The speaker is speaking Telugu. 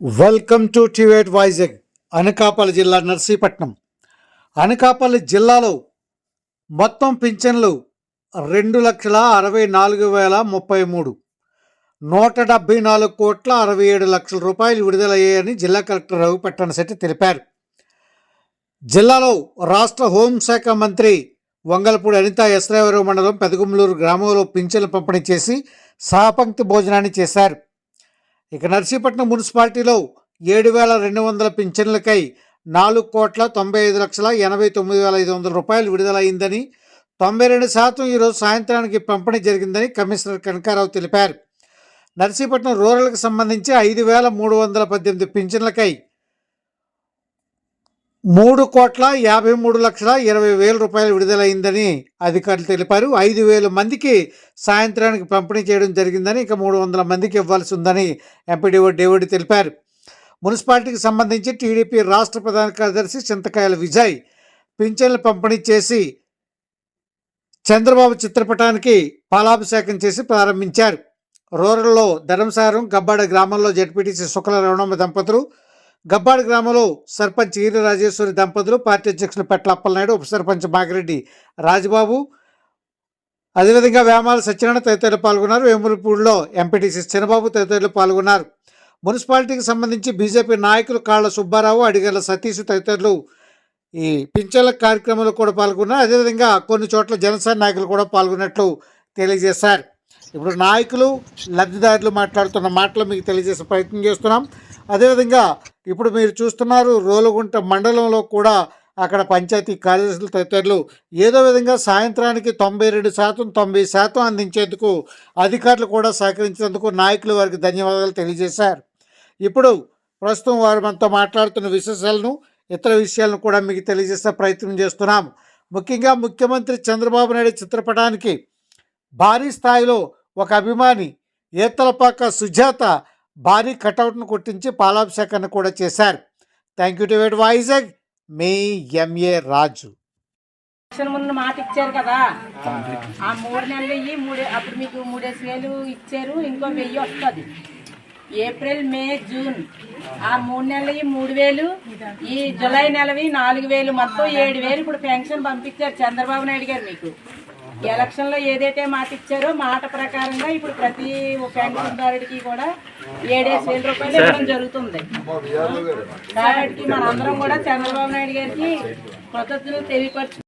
వెల్కమ్ టు టివేట్ వైజాగ్ అనకాపల్లి జిల్లా నర్సీపట్నం. అనకాపల్లి జిల్లాలో మొత్తం పింఛన్లు రెండు లక్షల అరవై నాలుగు వేల ముప్పై మూడు. నూట డెబ్బై నాలుగు కోట్ల అరవై ఏడు లక్షల రూపాయలు విడుదలయ్యాయని జిల్లా కలెక్టర్ రఘుపట్టణ శెట్టి తెలిపారు. జిల్లాలో రాష్ట్ర హోంశాఖ మంత్రి వంగలపూడి అనిత ఎస్రావరావు మండలం పెదగుమ్లూరు గ్రామంలో పింఛన్లు పంపిణీ చేసి సహపంక్తి భోజనాన్ని చేశారు. ఇక నర్సీపట్నం మున్సిపాలిటీలో ఏడు వేల రెండు వందల పింఛన్లకై నాలుగు కోట్ల తొంభై ఐదు లక్షల ఎనభై తొమ్మిది వేల ఐదు వందల రూపాయలు విడుదలైందని తొంభై రెండు శాతం ఈరోజు సాయంత్రానికి పంపిణీ జరిగిందని కమిషనర్ కనకారావు తెలిపారు. నర్సీపట్నం రూరల్కి సంబంధించి ఐదు వేల మూడు వందల పద్దెనిమిది పింఛన్లకై మూడు కోట్ల యాభై మూడు లక్షల ఇరవై వేల రూపాయలు విడుదలైందని అధికారులు తెలిపారు. ఐదు వేల మందికి సాయంత్రానికి పంపిణీ చేయడం జరిగిందని ఇక మూడు వందల మందికి ఇవ్వాల్సి ఉందని ఎంపీడీఓ డేవిడ్ తెలిపారు. మున్సిపాలిటీకి సంబంధించి టీడీపీ రాష్ట్ర ప్రధాన కార్యదర్శి చింతకాయల విజయ్ పింఛన్లు పంపిణీ చేసి చంద్రబాబు చిత్రపటానికి పాలాభిషేకం చేసి ప్రారంభించారు. రూరల్లో ధర్మసారం గబ్బాడ గ్రామంలో జడ్పీటీసీ శుక్ల రవణమ్మ దంపతులు గబ్బాడ్ గ్రామంలో సర్పంచ్ ఈర రాజేశ్వరి దంపతులు పార్టీ అధ్యక్షులు పెట్ల అప్పలనాయుడు ఉప సర్పంచ్ మాగిరెడ్డి రాజబాబు. అదేవిధంగా వేమాల సత్యనారాయణ తదితరులు పాల్గొన్నారు. వేములపూడిలో ఎంపీటీసీ చిన్నబాబు తదితరులు పాల్గొన్నారు. మున్సిపాలిటీకి సంబంధించి బీజేపీ నాయకులు కాళ్ళ సుబ్బారావు అడిగల సతీష్ తదితరులు ఈ పింఛన్ల కార్యక్రమంలో కూడా పాల్గొన్నారు. అదేవిధంగా కొన్ని చోట్ల జనసేన నాయకులు కూడా పాల్గొన్నట్లు తెలియజేశారు. ఇప్పుడు నాయకులు లబ్ధిదారులు మాట్లాడుతున్న మాటలు మీకు తెలియజేసే ప్రయత్నం చేస్తున్నాం. అదేవిధంగా ఇప్పుడు మీరు చూస్తున్నారు రోలుగుంట మండలంలో కూడా అక్కడ పంచాయతీ కార్యదర్శులు తదితరులు ఏదో విధంగా సాయంత్రానికి తొంభై రెండు శాతం తొంభై శాతం అందించేందుకు అధికారులు కూడా సహకరించినందుకు నాయకులు వారికి ధన్యవాదాలు తెలియజేశారు. ఇప్పుడు ప్రస్తుతం వారు మనతో మాట్లాడుతున్న విశేషాలను ఇతర విషయాలను కూడా మీకు తెలియజేసే ప్రయత్నం చేస్తున్నాం. ముఖ్యంగా ముఖ్యమంత్రి చంద్రబాబు నాయుడు చిత్రపటానికి భారీ స్థాయిలో ఒక అభిమాని ఏతలపాక సుజాత భారీ కటౌట్ను కొట్టించి పాలాభిషేకాన్ని కూడా చేశారు. థ్యాంక్ యూ టు వెట్ వైజాగ్. మీ ఎంఏ రాజు. ఎలక్షన్ ముందు మాట ఇచ్చారు కదా? ఆ మూడు నెలలు ఇయ్యి మూడే అప్పుడు మీకు మూడేసి వేలు ఇచ్చారు ఇంకో వెయ్యి వస్తుంది. April May June. ఆ మూడు నెలలు ఇయ్యి మూడు వేలు ఈ జులై నెలవి నాలుగు వేలు మొత్తం ఏడు వేలు ఇప్పుడు పెన్షన్ పంపించారు చంద్రబాబు నాయుడు గారు మీకు. ఎలక్షన్లో ఏదైతే మాట ఇచ్చారో మాట ప్రకారంగా ఇప్పుడు ప్రతి పెన్షన్దారుడికి కూడా ఏడేసి వేల రూపాయలు ఇవ్వడం జరుగుతుంది. కాబట్టి మనందరం కూడా చంద్రబాబు నాయుడు గారికి కృతజ్ఞతలు తెలియపరచు